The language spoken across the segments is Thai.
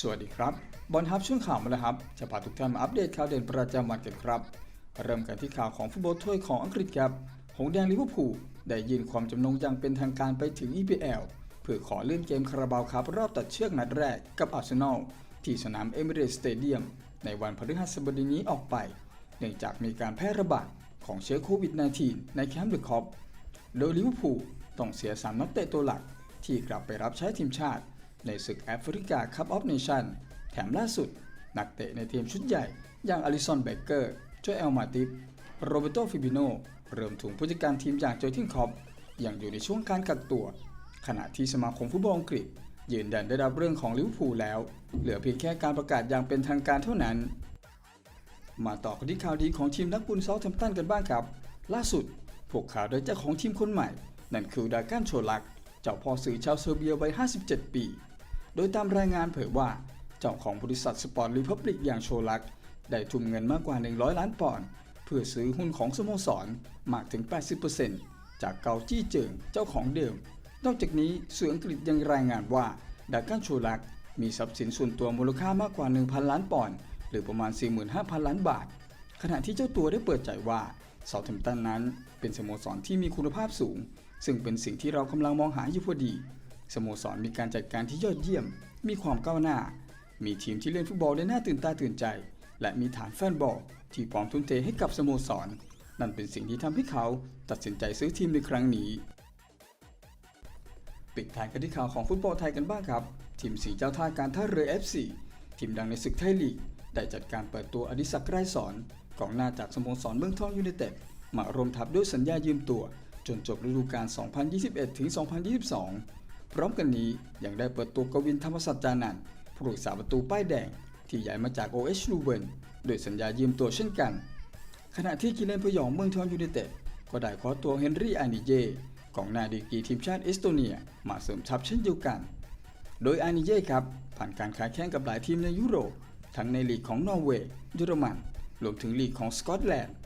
สวัสดีครับบอลทับช่วงข่าวมาแล้วครับ จะพาทุกท่านมาอัปเดตข่าวเด่นประจำวันกันครับ เริ่มกันที่ข่าวของฟุตบอลถ้วยของอังกฤษครับ หงแดงลิเวอร์พูลได้ยื่นความจำนงอย่างเป็นทางการไปถึง EPL เพื่อขอเลื่อนเกมคาราบาวครับรอบตัดเชือกนัดแรกกับอาร์เซนอลที่สนามเอมิเรตสเตเดียมในวันพฤหัสบดีนี้ออกไป เนื่องจากมีการแพร่ระบาดของเชื้อโควิด -19 ในแคมป์เดอะคอป โดยลิเวอร์พูลต้องเสีย 3 นักเตะตัวหลัก ที่กลับไปรับใช้ทีมชาติ ในศึกแอฟริกาคัพออฟเนชั่นแถมล่าสุด นักเตะในทีมชุดใหญ่ อย่างอลิสันเบเกอร์โจเอลมาติฟโรเบโตฟิบิโนเริ่มถึงผู้จัดการทีมอย่างโจทินคอปยังอยู่ในช่วงการกักตัว ขณะที่สมาคมฟุตบอลอังกฤษยืนยันได้รับเรื่องของลิเวอร์พูลแล้ว เหลือเพียงแค่การประกาศอย่างเป็นทางการเท่านั้น มาต่อกันที่ข่าวดีของทีมนักบุญเซาท์แฮมป์ตันกันบ้างครับ ล่าสุด พวกขาวโดยเจ้าของทีมคนใหม่ นั่นคือดากันโชลัก เจ้าพ่อสื่อชาวเซอร์เบียวัย 57 ปี โดยตามรายงานเผยว่า เจ้าของบริษัทสปอร์ตรีพับลิกอย่างโชลัก ได้ทุ่มเงินมากกว่า 100 ล้านปอนด์เพื่อซื้อหุ้นของสโมสรมากถึง 80%จากเกาจี้เจิงเจ้าของเดิม นอกจากนี้สื่ออังกฤษยังรายงานว่าดากันโชลักมีทรัพย์สินส่วนตัวมูลค่ามากกว่า 1,000 ล้านปอนด์หรือประมาณ 45,000 ล้านบาท ขณะที่เจ้าตัวได้เปิดใจว่า ซาท์แฮมป์ตันนั้นเป็นสโมสรที่มีคุณภาพสูง ซึ่งเป็นสิ่งที่เรากำลังมองหาอยู่พอดี สโมสรมีการจัดการที่ยอดเยี่ยม มีความก้าวหน้า มีทีมที่เล่นฟุตบอลได้น่าตื่นตาตื่นใจ และมีฐานแฟนบอลที่พร้อมทุ่มเทให้กับสโมสร นั่นเป็นสิ่งที่ทำให้เขาตัดสินใจซื้อทีมในครั้งนี้ ปิดท้ายกันที่ข่าวของฟุตบอลไทยกันบ้างครับ ทีมสีเจ้าท่าการท่าเรือ FC ทีมดังในศึกไทยลีก ได้จัดการเปิดตัวอดิศักดิ์ไรสอนกองหน้าจากสโมสรเมืองทองยูไนเต็ดมารวมทัพด้วยสัญญายืมตัว จนจบฤดูกาล 2021-2022 พร้อมกันนี้ยังได้เปิดตัวกวินธรรมสัจจานันท์ผู้รักษาประตูป้ายแดง ที่ย้ายมาจาก OH ลูเวนโดยสัญญายืมตัวเช่นกัน ขณะที่กิเลนพยองเมืองทองยูไนเต็ดก็ได้คว้าตัวเฮนรี่อานิเยกองหน้าดีกีทีมชาติเอสโตเนียมาเสริมทัพเช่นเดียวกัน โดยอานิเย่ครับผ่านการค้าแข่งกับหลายทีมในยุโรป ทั้งในลีกของนอร์เวย์เยอรมันรวมถึงลีกของสกอตแลนด์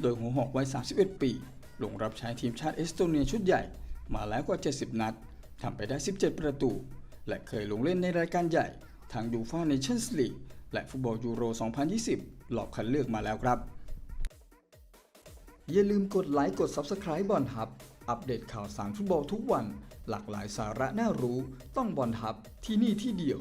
โดยหัวหอกวัย 31 ปี ลงรับใช้ทีมชาติเอสโตเนียชุดใหญ่ มาแล้วกว่า 70 นัดทำไปได้ 17 ประตู และเคยลงเล่นในรายการใหญ่ ทางยูฟ่าเนชั่นส์ลีกและฟุตบอลยูโร 2020รอบคัดเลือกมาแล้วครับ อย่าลืมกดไลค์กด Subscribe บอลฮับ อัปเดตข่าวสารฟุตบอลทุกวัน หลากหลายสาระน่ารู้ ต้องบอลฮับที่นี่ที่เดียว